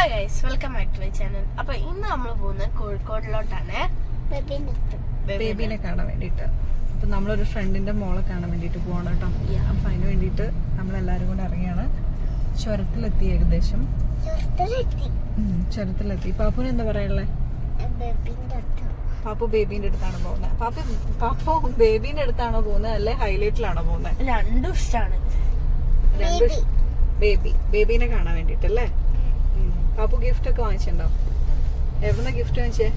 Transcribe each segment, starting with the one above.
Hi guys welcome back to my channel അപ്പൊ ഇന്ന് നമ്മൾ പോകുന്നത് കോഴിക്കോടിലോട്ടാണ്. ബേബിനെ കാണാൻ വേണ്ടിട്ട് അപ്പൊ നമ്മളൊരു ഫ്രണ്ടിന്റെ മോളെ കാണാൻ വേണ്ടിട്ട് പോകണം കേട്ടോ. അപ്പൊ അതിന് വേണ്ടിട്ട് നമ്മൾ എല്ലാരും കൂടെ ഇറങ്ങിയാണ്. ചുരത്തിലെത്തി ഏകദേശം. ചുരത്തിലെത്തി. പാപ്പുന് എന്താ പറയാനുള്ളത് പാപ്പു ബേബിന്റെ അടുത്താണ് പോകുന്നത് പാപ്പു പാപ്പു ബേബിന്റെ അടുത്താണോ പോകുന്നത് അല്ലെ ഹൈലൈറ്റിലാണോ പോകുന്നത് രണ്ടും ഇഷ്ടമാണ് രണ്ടും ബേബി. ബേബിനെ കാണാൻ വേണ്ടിട്ടല്ലേ പാപ്പു ഗിഫ്റ്റ് ഒക്കെ വാങ്ങിച്ചിട്ടുണ്ടോ? എവിടുന്ന ഗിഫ്റ്റ് വാങ്ങിച്ചേ?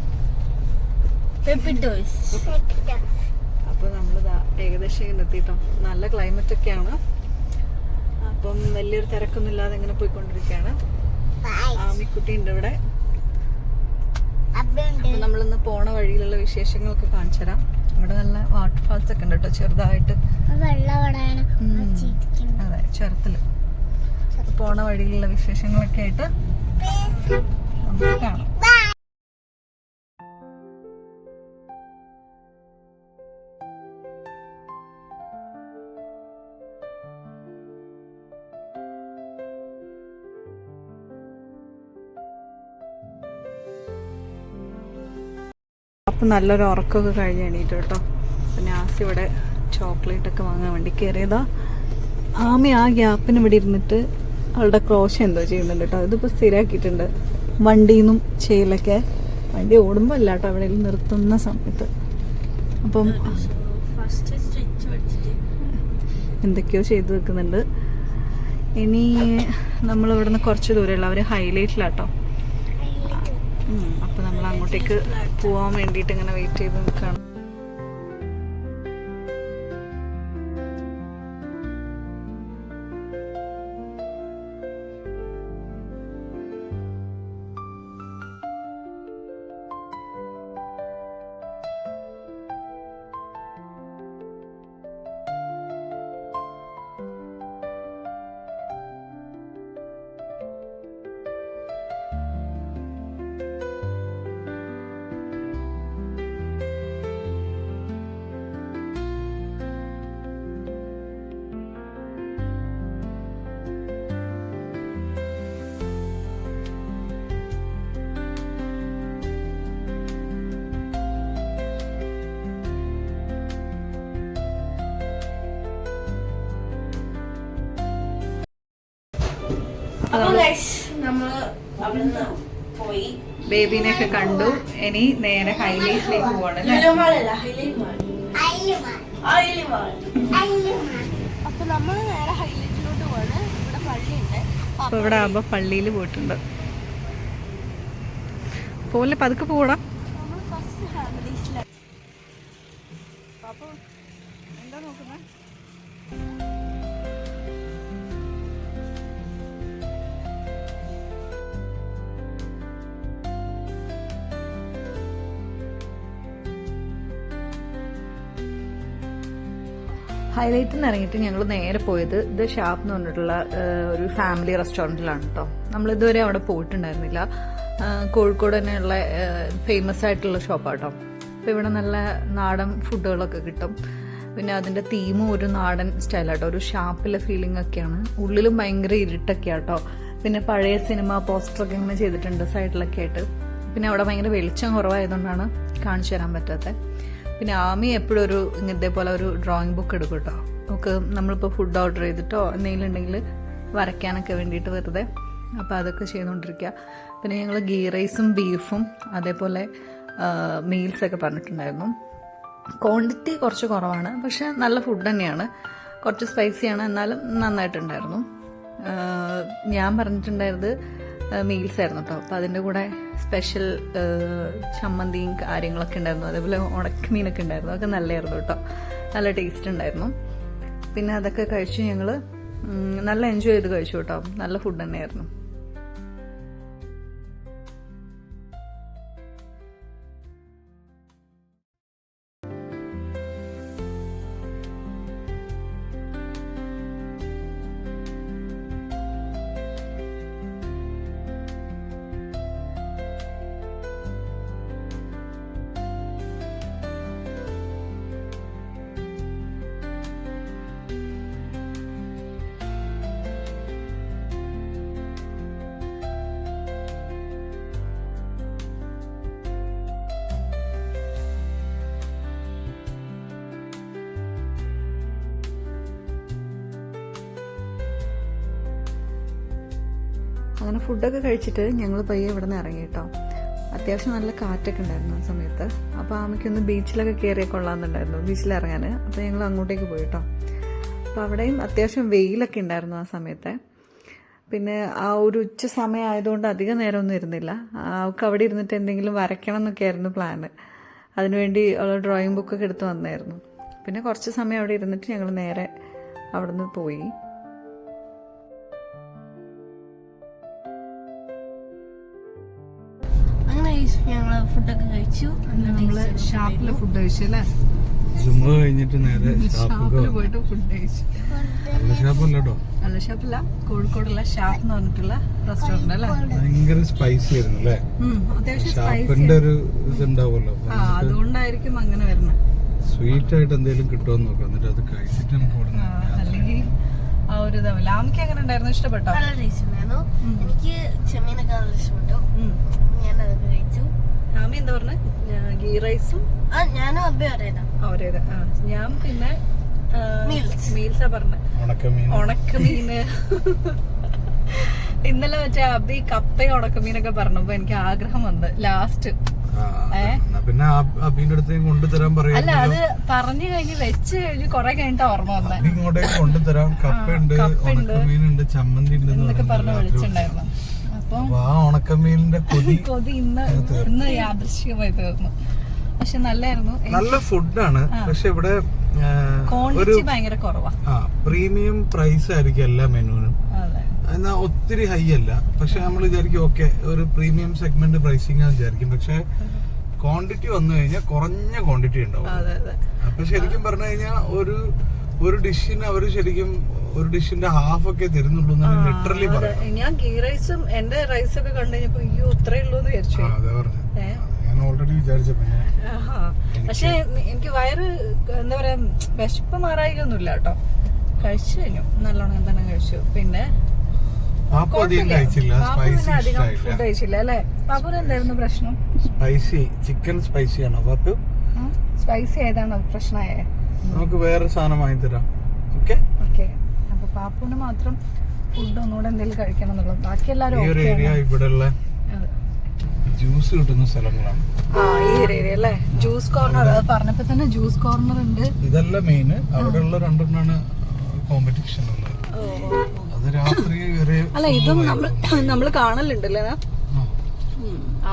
അപ്പൊ നമ്മളിതാ ഏകദേശം ഇങ്ങനെ എത്തിട്ടോ നല്ല ക്ലൈമറ്റ് ഒക്കെയാണ്. അപ്പം വലിയൊരു തിരക്കൊന്നും ഇല്ലാതെ ഇങ്ങനെ പോയിക്കൊണ്ടിരിക്കുകയാണ്. ആമിക്കുട്ടി ഉണ്ട് ഇവിടെ. അപ്പൊ നമ്മളിന്ന് പോണ വഴിയിലുള്ള വിശേഷങ്ങളൊക്കെ കാണിച്ചു തരാം ഇവിടെ നല്ല വാട്ടർഫാൾസ് ഒക്കെ ഉണ്ട് കേട്ടോ ചെറുതായിട്ട്. അതെ ചുരത്തിൽ പോണ വഴിയിലുള്ള വിശേഷങ്ങളൊക്കെ ആയിട്ട് അപ്പം നല്ലൊരു ഉറക്കമൊക്കെ കഴിഞ്ഞ് എണീറ്റ് കേട്ടോ. അപ്പം നാസി ഇവിടെ ചോക്ലേറ്റ് ഒക്കെ വാങ്ങാൻ വേണ്ടി കയറിയതാ ആമി ആ ഗ്യാപ്പിന് ഇവിടെ ഇരുന്നിട്ട് അവളുടെ ക്രോശ എന്തോ ചെയ്യുന്നുണ്ട് കേട്ടോ. ഇതിപ്പോൾ സ്ഥിരമാക്കിയിട്ടുണ്ട് വണ്ടിയിൽ നിന്നും ചെയ്യലൊക്കെ. വണ്ടി ഓടുമ്പോൾ അല്ല കേട്ടോ അവിടെ നിർത്തുന്ന സമയത്ത്. അപ്പം എന്തൊക്കെയോ ചെയ്തു വെക്കുന്നുണ്ട്. ഇനി നമ്മൾ ഇവിടുന്ന് കുറച്ച് ദൂരമുള്ള അവർ ഹൈലൈറ്റിലാട്ടോ അപ്പം നമ്മൾ അങ്ങോട്ടേക്ക് പോകാൻ വേണ്ടിയിട്ട് ഇങ്ങനെ വെയിറ്റ് ചെയ്ത് നിൽക്കുകയാണ് അപ്പൊ ഒക്കെ കണ്ടു. ഇനി നേരെ ഹൈലൈറ്റിലേക്ക് അപ്പൊ നമ്മൾ നേരെ ഹൈലൈറ്റിലോട്ട് പോവാണ്. ഇവിടെ പള്ളിയുണ്ട്. അപ്പൊ ഇവിടെ ആകുമ്പോ പള്ളിയിൽ പോയിട്ടുണ്ട്. പോലെ പതുക്കെ പോടാ. ഹൈലൈറ്റിൽ നിന്ന് ഇറങ്ങിയിട്ട് ഞങ്ങൾ നേരെ പോയത് ദ ഷാപ്പ് എന്ന് പറഞ്ഞിട്ടുള്ള ഒരു ഫാമിലി റെസ്റ്റോറന്റിലാണ് കേട്ടോ നമ്മൾ ഇതുവരെ അവിടെ പോയിട്ടുണ്ടായിരുന്നില്ല. കോഴിക്കോട് തന്നെയുള്ള ഫേമസ് ആയിട്ടുള്ള ഷോപ്പാണ് കേട്ടോ അപ്പോൾ ഇവിടെ നല്ല നാടൻ ഫുഡുകളൊക്കെ കിട്ടും. പിന്നെ അതിന്റെ തീമും ഒരു നാടൻ സ്റ്റൈലാട്ടോ. ഒരു ഷാപ്പിലെ ഫീലിംഗ് ഒക്കെയാണ്. ഉള്ളിലും ഭയങ്കര ഇരുട്ടൊക്കെയാണ് കേട്ടോ പിന്നെ പഴയ സിനിമ പോസ്റ്ററൊക്കെ ഇങ്ങനെ ചെയ്തിട്ടുണ്ട് സൈഡിലൊക്കെ ആയിട്ട്. പിന്നെ അവിടെ ഭയങ്കര വെളിച്ചം കുറവായതുകൊണ്ടാണ് കാണിച്ചു തരാൻ പറ്റാത്തത് പിന്നെ ആമി എപ്പോഴും ഒരു ഇങ്ങനത്തെ പോലെ ഒരു ഡ്രോയിങ് ബുക്ക് എടുക്കും കേട്ടോ നമുക്ക് നമ്മളിപ്പോൾ ഫുഡ് ഓർഡർ ചെയ്തിട്ടോ എന്തെങ്കിലും ഉണ്ടെങ്കിൽ വരയ്ക്കാനൊക്കെ വേണ്ടിയിട്ട് വെറുതെ അപ്പോൾ അതൊക്കെ ചെയ്തുകൊണ്ടിരിക്കുക പിന്നെ ഞങ്ങൾ ഗീ റൈസും ബീഫും അതേപോലെ മീൽസൊക്കെ പറഞ്ഞിട്ടുണ്ടായിരുന്നു. ക്വാണ്ടിറ്റി കുറച്ച് കുറവാണ് പക്ഷെ നല്ല ഫുഡ് തന്നെയാണ്. കുറച്ച് സ്പൈസിയാണ് എന്നാലും നന്നായിട്ടുണ്ടായിരുന്നു. ഞാൻ പറഞ്ഞിട്ടുണ്ടായിരുന്നത് മീൽസ് ആയിരുന്നു. കേട്ടോ അപ്പോൾ അതിന്റെ കൂടെ സ്പെഷ്യൽ ചമ്മന്തിയും കാര്യങ്ങളൊക്കെ ഉണ്ടായിരുന്നു. അതേപോലെ ഉണക്കമീനൊക്കെ ഉണ്ടായിരുന്നു. അതൊക്കെ നല്ലതായിരുന്നു കേട്ടോ. നല്ല ടേസ്റ്റ് ഉണ്ടായിരുന്നു. പിന്നെ അതൊക്കെ കഴിച്ച് ഞങ്ങൾ നല്ല എൻജോയ് ചെയ്ത് കഴിച്ചു കേട്ടോ. നല്ല ഫുഡ് തന്നെയായിരുന്നു. ഫുഡൊക്കെ കഴിച്ചിട്ട് ഞങ്ങൾ പയ്യെ ഇവിടെ നിന്ന് ഇറങ്ങി കേട്ടോ. അത്യാവശ്യം നല്ല കാറ്റൊക്കെ ഉണ്ടായിരുന്നു ആ സമയത്ത്. അപ്പോൾ ആമയ്ക്കൊന്ന് ബീച്ചിലൊക്കെ കയറിയ കൊള്ളാമെന്നുണ്ടായിരുന്നു ബീച്ചിൽ ഇറങ്ങാൻ അപ്പോൾ ഞങ്ങൾ അങ്ങോട്ടേക്ക് പോയി കേട്ടോ. അപ്പോൾ അവിടെയും അത്യാവശ്യം വെയിലൊക്കെ ഉണ്ടായിരുന്നു ആ സമയത്ത്. പിന്നെ ആ ഒരു ഉച്ച സമയം ആയതുകൊണ്ട് അധികം നേരമൊന്നും ഇരുന്നില്ല. അവൾക്ക് അവിടെ ഇരുന്നിട്ട് എന്തെങ്കിലും വരയ്ക്കണം എന്നൊക്കെ ആയിരുന്നു പ്ലാന് അതിനുവേണ്ടി അവൾ ഡ്രോയിങ് ബുക്കൊക്കെ എടുത്ത് വന്നായിരുന്നു. പിന്നെ കുറച്ച് സമയം അവിടെ ഇരുന്നിട്ട് ഞങ്ങൾ നേരെ അവിടുന്ന് പോയി. ഞങ്ങൾ ഫുഡൊക്കെ കഴിച്ചു. നമ്മൾ ഷാപ്പിൽ ഫുഡ് കഴിച്ചു അല്ലേ? കഴിഞ്ഞിട്ട് നേരെ ഷാപ്പിൽ പോയിട്ട് ഫുഡ് കഴിച്ചു. നല്ല ഷാപ്പല്ല കേട്ടോ. നല്ല ഷാപ്പില്ല കോഴിക്കോടുള്ള ഷാപ്പ് എന്ന് പറഞ്ഞിട്ടുള്ള റെസ്റ്റോറന്റ് അല്ലേ? ഭയങ്കര സ്പൈസി ആയിരുന്നു അല്ലേ? ഷാപ്പിന്റെ ഒരു ഇതുണ്ടാവുമല്ലോ. ആ അതുകൊണ്ടായിരിക്കും അങ്ങനെ വരുന്നത്. സ്വീറ്റ് ആയിട്ട് എന്തെങ്കിലും കിട്ടുമോ നോക്കാം. എന്നിട്ട് അത് കഴിച്ചിട്ട് നമുക്ക് അല്ലെങ്കിൽ ആ ഒരു ഇതാവില്ല ആമയ്ക്ക് എങ്ങനെ ഉണ്ടായിരുന്നു? ഇഷ്ടപ്പെട്ടോ? നല്ല ടേസ്റ്റ് ഉണ്ടായിരുന്നു. എനിക്ക് ചെമ്മീനൊക്കെ നല്ല ഇഷ്ടപ്പെട്ടു. ഞാൻ അതൊക്കെ കഴിച്ചു. ആമി എന്താ പറഞ്ഞ? ഗീ റൈസും? ആ ഞാനും അബ്ബ അറിയാം അവരേത് ആ ഞാൻ പിന്നെ. മീൽസാ. പറഞ്ഞ. ഉണക്കമീന്. ഇന്നലെ മറ്റേ അബി കപ്പയും ഉണക്കമീനൊക്കെ പറഞ്ഞപ്പോ എനിക്ക് ആഗ്രഹം വന്ന്. ലാസ്റ്റ്. പിന്നെ അബീന്റെ അടുത്ത് കൊണ്ടുതരാൻ പറയാം അല്ല അത് പറഞ്ഞു കഴിഞ്ഞ് വെച്ച് കഴിഞ്ഞ് കൊറേ കഴിഞ്ഞിട്ട് ഓർമ്മ വന്നെ. ഇങ്ങോട്ടേക്ക് കൊണ്ടുതരാം. കപ്പയുണ്ട്. ഉണക്കമീനുണ്ട് ചമ്മന്തി ഉണ്ട് എന്നൊക്കെ പറഞ്ഞു വിളിച്ചിട്ടുണ്ടായിരുന്നു. അപ്പൊ ആ ഉണക്കമീനിന്റെ കൊതി കൊതി ഇന്ന് ഇന്ന് യാദൃശ്ചികമായി തീർന്നു. പക്ഷെ നല്ലായിരുന്നു. നല്ല ഫുഡാണ് പക്ഷെ ഇവിടെ ഒരു പ്രീമിയം പ്രൈസ് ആയിരിക്കും എല്ലാ മെനുവിനും. എന്നാ ഒത്തിരി ഹൈ അല്ല. പക്ഷെ നമ്മൾ വിചാരിക്കും ഓക്കെ ഒരു പ്രീമിയം സെഗ്മെന്റ് പ്രൈസിംഗ് ആണ് വിചാരിക്കും. പക്ഷെ ക്വാണ്ടിറ്റി വന്നു കഴിഞ്ഞാൽ കുറഞ്ഞ ക്വാണ്ടിറ്റി ഉണ്ടാവും. അപ്പൊ ശരിക്കും പറഞ്ഞു കഴിഞ്ഞാൽ ഒരു ഒരു ഡിഷിന് അവർ ശരിക്കും ഒരു ഡിഷിന്റെ ഹാഫ് ഒക്കെ തരുന്നുള്ളൂ ലിറ്ററലി പറയാം. ഞാൻ ഗീ റൈസും എന്റെ റൈസ് ഒക്കെ കണ്ടു കഴിഞ്ഞപ്പോ അയ്യോ ഇത്രേ ഉള്ളൂ എന്ന് വിചാരിച്ചു. അതെ പറഞ്ഞു. ഓൾറെഡി വിചാരിച്ചു. പക്ഷെ എനിക്ക് വയറ് എന്താ പറയാ വിശപ്പ് മാറായിക്കൊന്നുമില്ല കേട്ടോ. കഴിച്ചു കഴിഞ്ഞു. നല്ലോണം തന്നെ കഴിച്ചു. പിന്നെ ഫുഡ് കഴിച്ചില്ല. അല്ലേ? എന്തായിരുന്നു പ്രശ്നം? സ്പൈസി ചിക്കൻ സ്പൈസി ആണോ സ്പൈസി ആയതാണോ പ്രശ്നമായേ? നമുക്ക് വേറെ സാധനം വാങ്ങി തരാം ഓക്കെ ഓക്കെ അപ്പൊ പാപ്പുവിന് മാത്രം ഫുഡ് ഒന്നുകൂടെ എന്തെങ്കിലും കഴിക്കണം എന്നുള്ളത്. ബാക്കി ആണ്. ഇവിടെ ഉള്ള. ജ്യൂസ് കിട്ടുന്ന സ്ഥലങ്ങളാണ്. ആ ഈ ഏരിയ അല്ലേ? ജ്യൂസ് കോർണർ അത് പറഞ്ഞപ്പോ തന്നെ ജ്യൂസ് കോർണർ ഉണ്ട്. ഇതല്ല മെയിൻ അവിടെ ഉള്ള രണ്ടെണ്ണാണ് കോമ്പറ്റീഷൻ ഉള്ളത്. അത് രാത്രി വരെ അല്ല ഇതും നമ്മൾ നമ്മൾ കാണലുണ്ടല്ലേ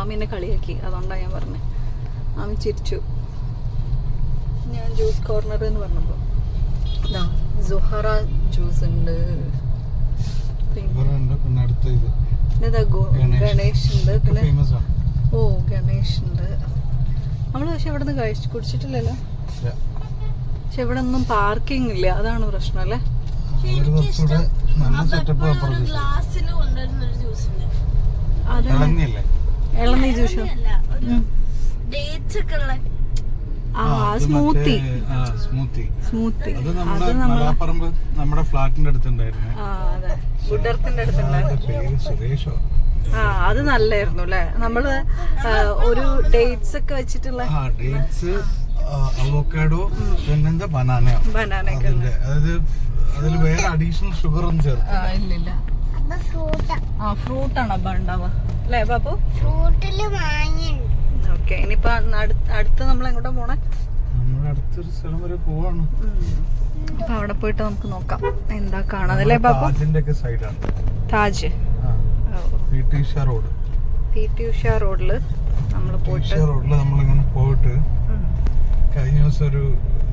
ആമീനെ കളിയാക്കി. അതുകൊണ്ടാ ഞാൻ പറഞ്ഞു. ആമി ചിരിച്ചു. ഞാൻ ജ്യൂസ് കോർണർ എന്ന് പറഞ്ഞപ്പോ. ഇതാ സുഹറ ജ്യൂസ് ഉണ്ട് പിന്നെ അടുത്ത ഇത്. ഗോ- ഗണേഷ്. ഉണ്ട് പിന്നെ ഫേമസ് ആണ്. ഓ ഗണേഷ് ഉണ്ട് നമ്മൾ പക്ഷെ ഇവിടെ നിന്ന് കഴിച്ചു കുടിച്ചിട്ടില്ലല്ലോ. പക്ഷെ ഇവിടെ ഒന്നും പാർക്കിംഗ് ഇല്ല. അതാണ് പ്രശ്നം അല്ലേ? ഇളനീ ജ്യൂസ് അല്ല ഒരു ഡേറ്റ്സ് ഒക്കെ ഉള്ള ആ സ്മൂത്തി സ്മൂത്തി സ്മൂത്തി അത് നമ്മുടെ നമ്മുടെ ഫ്ലാറ്റിന്റെ അടുത്തുണ്ടായിരുന്നു. ആ അതെ ഗുഡർത്തിന്റെ അടുത്തുണ്ടായിരുന്നു ആ അത് നല്ലായിരുന്നു അല്ലേ? നമ്മൾ ഒരു ഡേറ്റ്സ് ഒക്കെ വെച്ചിട്ടുള്ള ആ ഡേറ്റ്സ് അവോക്കാഡോ പിന്നെന്താ ബനാന ബനാന അതായത് അതിൽ വേറെ അഡീഷണൽ ഷുഗർ ഒന്നും ചേർത്ത് ഇല്ലില്ല. അപ്പൊ ഫ്രൂട്ട് ആ. ഫ്രൂട്ട് ആണ് അപ്പൊ ഉണ്ടാവുക? അല്ലേ ബാപ്പു? ഫ്രൂട്ടിൽ ഓക്കെ ഇനിയിപ്പൊ അടുത്ത അടുത്ത് നമ്മൾ എങ്ങോട്ടാ പോണേ? അടുത്തൊരു സ്ഥലം വരെ പോവാണ്. അപ്പൊ അവിടെ പോയിട്ട് നമുക്ക് നോക്കാം. എന്താ കാണാനല്ലേ പാപ്പു താജിന്റെ ഒക്കെ സൈഡാണ്. Taj. P T Usha road. P T Usha റോഡിൽ നമ്മൾ പോയിട്ട് റോഡിൽ നമ്മളിങ്ങനെ പോയിട്ട് കഴിഞ്ഞ ദിവസം ഒരു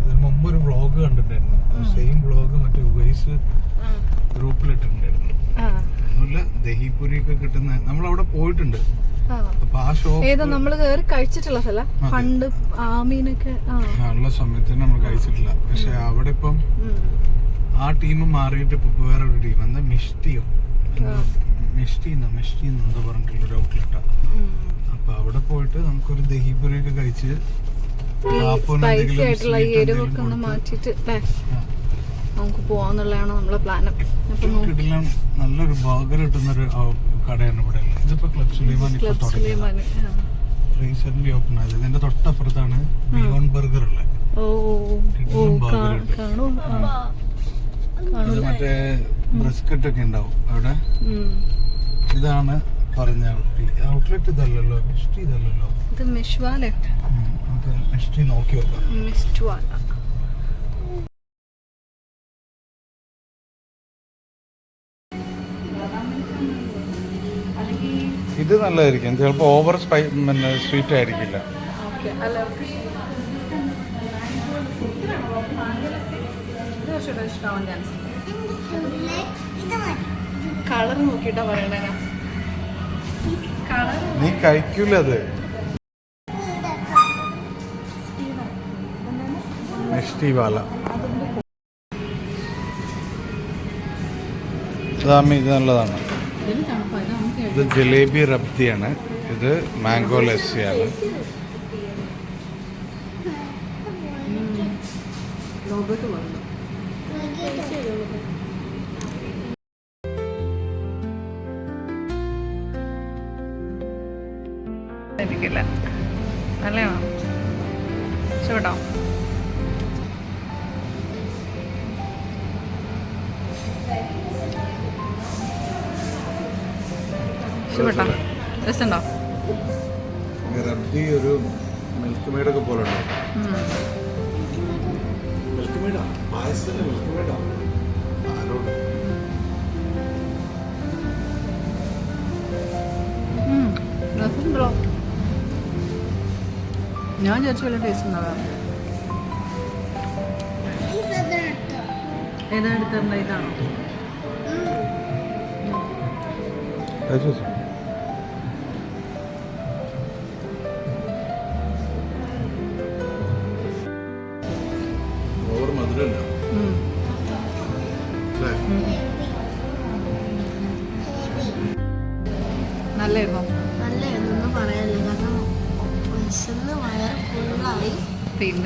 ഇതിന് മുമ്പ് ഒരു വ്ളോഗ് കണ്ടിട്ടുണ്ടായിരുന്നു. സെയിം വ്ളോഗ് മറ്റേ വൈസ് ഗ്രൂപ്പിലിട്ടുണ്ടായിരുന്നു ഒന്നുമില്ല ദഹിപുരി ഒക്കെ കിട്ടുന്ന നമ്മൾ അവിടെ പോയിട്ടുണ്ട്. ഏതാ നമ്മൾ കേറി കഴിച്ചിട്ടുള്ള സ്ഥല? പണ്ട് ആമീനൊക്കെ ആ. ഉള്ള സമയത്ത് നമ്മൾ കഴിച്ചിട്ടില്ല. പക്ഷെ അവിടെ ഇപ്പം ആ ടീം മാറിയിട്ട് ഇപ്പൊ വേറൊരു ടീം എന്താ മിഷ്ടിയോ? മിഷ്ടിന്നോ മിഷ്ടിന്നോ എന്താ പറഞ്ഞിട്ടുള്ള ഒരു ഔട്ട്ലെറ്റാ. അപ്പൊ അവിടെ പോയിട്ട് നമുക്കൊരു ദഹിപുരി ഒക്കെ കഴിച്ച് സ്പൈസി ആയിട്ടുള്ള ഈ എരിവൊക്കെ ഒന്ന് മാറ്റിട്ട്. നമുക്ക് പോവാന്നുള്ളതാണ് നമ്മളെ പ്ലാൻ അപ്പൊ നല്ലൊരു ബർഗർ കിട്ടുന്ന ഒരു കടയാണ് ഇവിടെ. ഇതിപ്പോ ക്ലബ് സുലൈമാൻ ഇപ്പൊ. റീസെന്റ് ഓപ്പൺ ആയത് ഇതിന്റെ തൊട്ടപ്പുറത്താണ് ബിയോൺ ബർഗർ ഉള്ളത്. ഇത് മറ്റേ ബ്രിസ്ക്കറ്റ് ഒക്കെ ഉണ്ടാവും അവിടെ. ഇതാണ് പറഞ്ഞ ഔട്ട്ലെറ്റ് ഔട്ട്ലെറ്റ് ഇതല്ലല്ലോ മിഷ്ടി ഇതല്ലല്ലോ. ഇത് മിഷ്വാല ഉം, നമുക്ക് മിഷ്ടി നോക്കി വെക്കാം. ഇത് നല്ലതായിരിക്കും. ചിലപ്പോൾ ഓവർ സ്പൈ പിന്നെ സ്വീറ്റ് ആയിരിക്കില്ല. കളർ നോക്കിട്ടാ പറയണേ. നീ കഴിക്കൂല അത്. ഇതാമ്മ ഇത് നല്ലതാണ്. ഇത് ജിലേബി റബ്ദിയാണ് ഇത് മാംഗോ ലസ്സിയാണ്. നല്ലതാണോ? ഇഷ്ടപ്പെട്ടോ രസമുണ്ടോ റബ്ദി ഒരു മിൽക്ക് മെയ്ഡൊക്കെ പോലെ ഉണ്ട് മിൽക്ക് മെയ്ഡാ മിൽക്ക് മെയ്ഡാ ആരോട് ഞാൻ വിചാരിച്ചു വല്ല ടേസ്റ്റ് ഉണ്ടാകാം ഏതാ ഇതാണോ?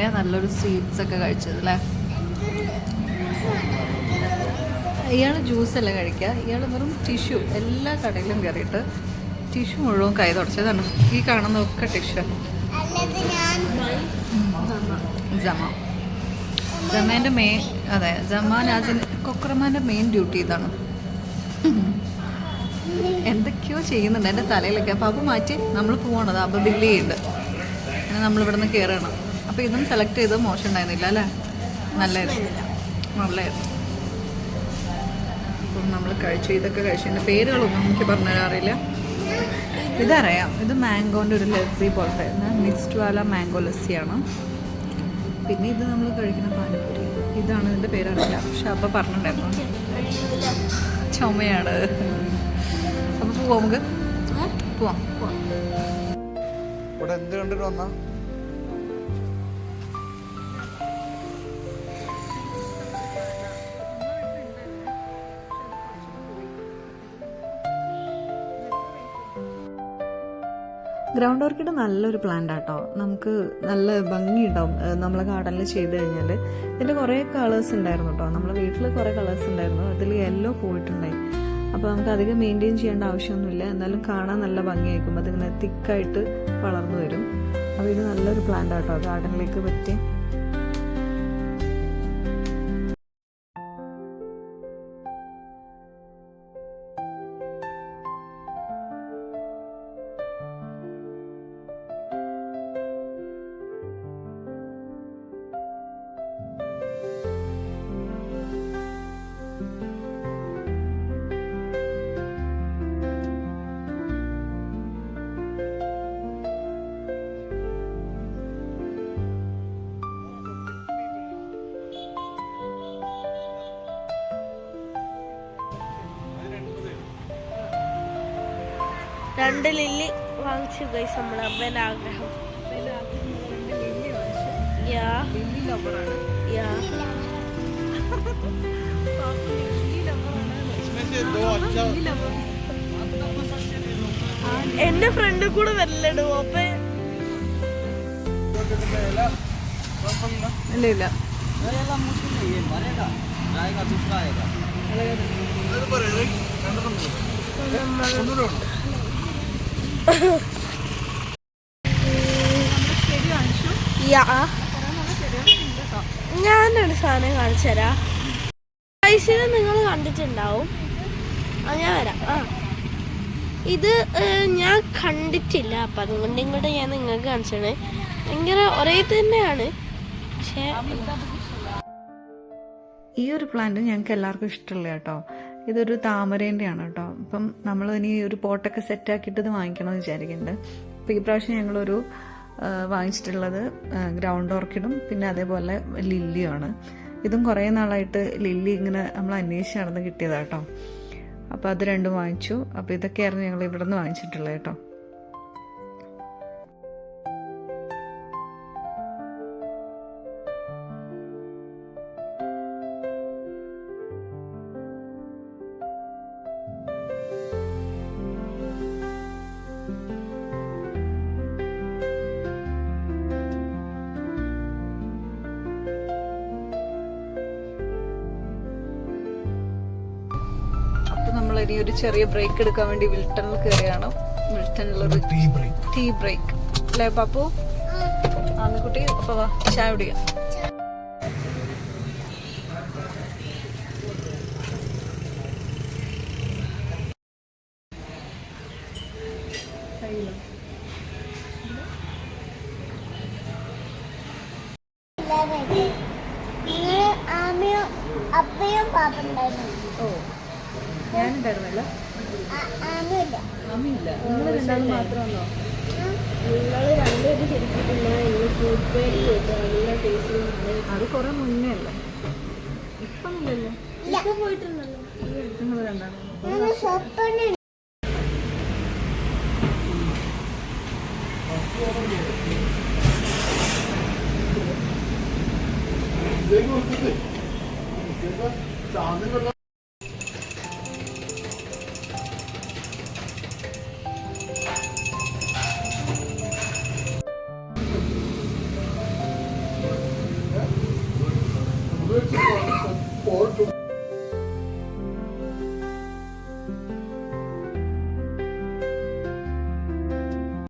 പിന്നെ നല്ലൊരു സ്വീറ്റ്സ് ഒക്കെ കഴിച്ചത് അല്ലേ ഇയാൾ ജ്യൂസ് അല്ല കഴിക്കുക ഇയാൾ വെറും ടിഷ്യൂ എല്ലാ കടയിലും കയറിയിട്ട് ടിഷ്യു മുഴുവൻ കൈ തുടച്ചതാണ് ഈ കാണുന്നതൊക്കെ ടിഷ്യൂ അല്ലത് ഞാൻ ജമ. ജമേന്റെ മെയിൻ അതെ ജമാൻ ആസിന് കൊക്രമാന്റെ മെയിൻ ഡ്യൂട്ടി ഇതാണ്. എന്തൊക്കെയോ ചെയ്യുന്നുണ്ട്. എന്റെ തലയിലൊക്കെ. അപ്പോൾ അപ്പം മാറ്റി നമ്മൾ പോകണത് അപ്പോൾ ബില്ല് ചെയ്യുന്നുണ്ട് അങ്ങനെ നിന്ന് കയറണം അപ്പോൾ ഇതും സെലക്ട് ചെയ്ത് മോശം ഉണ്ടായിരുന്നില്ല അല്ലേ? നല്ലായിരുന്നു നല്ലായിരുന്നു അപ്പം നമ്മൾ കഴിച്ച ഇതൊക്കെ കഴിച്ചു എന്റെ പേരുകളൊന്നും എനിക്ക് പറഞ്ഞു തരാറില്ല ഇതറിയാം. ഇത് മാംഗോന്റെ ഒരു ലസ്സി പോലത്തെ മിക്സ്ഡ് വാല മാംഗോ ലസ്സിയാണ്. പിന്നെ ഇത് നമ്മൾ കഴിക്കുന്ന പാനിപ്പൂരി. ഇതാണ് ഇതിന്റെ പേരറിയില്ല. പക്ഷെ അപ്പം പറഞ്ഞിട്ടുണ്ടായിരുന്നു. ചുമയാണ്. അപ്പോൾ പോവാം നമുക്ക്. പോവാം. ഇവിടെ എന്ത് കണ്ടിട്ട് വന്നാ? ഗ്രൗണ്ട് ഓർക്കിഡ് നല്ലൊരു പ്ലാന്റ് ആട്ടോ. നമുക്ക് നല്ല ഭംഗിയുണ്ടാവും. നമ്മളെ ഗാർഡനിൽ ചെയ്ത് കഴിഞ്ഞാൽ ഇതിന്റെ കുറേ കളേഴ്സ് ഉണ്ടായിരുന്നു കേട്ടോ നമ്മളെ വീട്ടിൽ കുറേ കളേഴ്സ് ഉണ്ടായിരുന്നു. അതിൽ യെല്ലോ പോയിട്ടുണ്ടായി. അപ്പോൾ നമുക്ക് അധികം മെയിന്റെയിൻ ചെയ്യേണ്ട ആവശ്യമൊന്നുമില്ല. എന്നാലും കാണാൻ നല്ല ഭംഗിയായിരിക്കും. അതിങ്ങനെ തിക്കായിട്ട് വളർന്നു വരും. അപ്പോൾ ഇത് നല്ലൊരു പ്ലാന്റ് ആട്ടോ. ഗാർഡനിലേക്ക് പറ്റി രണ്ട് ലില്ലി വാങ്ങിച്ചു ഗൈസ് നമ്മളെ അമ്മേന്റെ ആഗ്രഹം. യാ യാ എന്റെ ഫ്രണ്ട് കൂടെ വരലിടും അപ്പൊ? ഇല്ല ഇല്ല ഞാനൊരു സാധനം കാണിച്ചു തരാം. നിങ്ങൾ കണ്ടിട്ടുണ്ടാവും. ആ ഞാൻ വരാം. ആ. ഇത് ഞാൻ കണ്ടിട്ടില്ല. അപ്പം അതുകൊണ്ട് ഇങ്ങോട്ട് ഞാൻ നിങ്ങൾക്ക് കാണിച്ചാണ് ഭയങ്കര ഒരേ തന്നെയാണ്. പക്ഷേ ഈ ഒരു പ്ലാന്റ് ഞങ്ങൾക്ക് എല്ലാവർക്കും ഇഷ്ടമുള്ള കേട്ടോ. ഇതൊരു താമരേന്റെയാണ് കേട്ടോ. അപ്പം നമ്മൾ ഇനി ഒരു പോട്ടൊക്കെ സെറ്റാക്കിയിട്ട് ഇത് വാങ്ങിക്കണമെന്ന് വിചാരിക്കുന്നുണ്ട്. അപ്പോൾ ഈ പ്രാവശ്യം ഞങ്ങളൊരു വാങ്ങിച്ചിട്ടുള്ളത് ഗ്രൗണ്ട് ഓർക്കിഡും പിന്നെ അതേപോലെ ലില്ലിയുമാണ്. ഇതും കുറേ നാളായിട്ട് ലില്ലി ഇങ്ങനെ നമ്മൾ അന്വേഷിച്ച് നടന്ന് കിട്ടിയതാട്ടോ അപ്പോൾ അത് രണ്ടും വാങ്ങിച്ചു. അപ്പോൾ ഇതൊക്കെയായിരുന്നു ഞങ്ങൾ ഇവിടെ നിന്ന് വാങ്ങിച്ചിട്ടുള്ളത് കേട്ടോ. ഇനി ഒരു ചെറിയ ബ്രേക്ക് എടുക്കാൻ വേണ്ടി വിൽട്ടണിൽ കയറിയാണ്. വിൽട്ടണിലൊരു ടീ ബ്രേക്ക് ടീ ബ്രേക്ക് അല്ലേ പാപ്പു? ആന്നുകുട്ടി അപ്പൊ വാ ചായ കുടിക്കാം. അപ്പയും പാപ്പുണ്ടായിരുന്നു നിങ്ങൾ നിങ്ങൾ ഫുഡ് നല്ല അത് കുറെ മുന്നേ അല്ലേ. ഇപ്പം ഇല്ലല്ലോ. ഇപ്പൊ പോയിട്ടുണ്ടല്ലോ. നിങ്ങൾ രണ്ടാളും.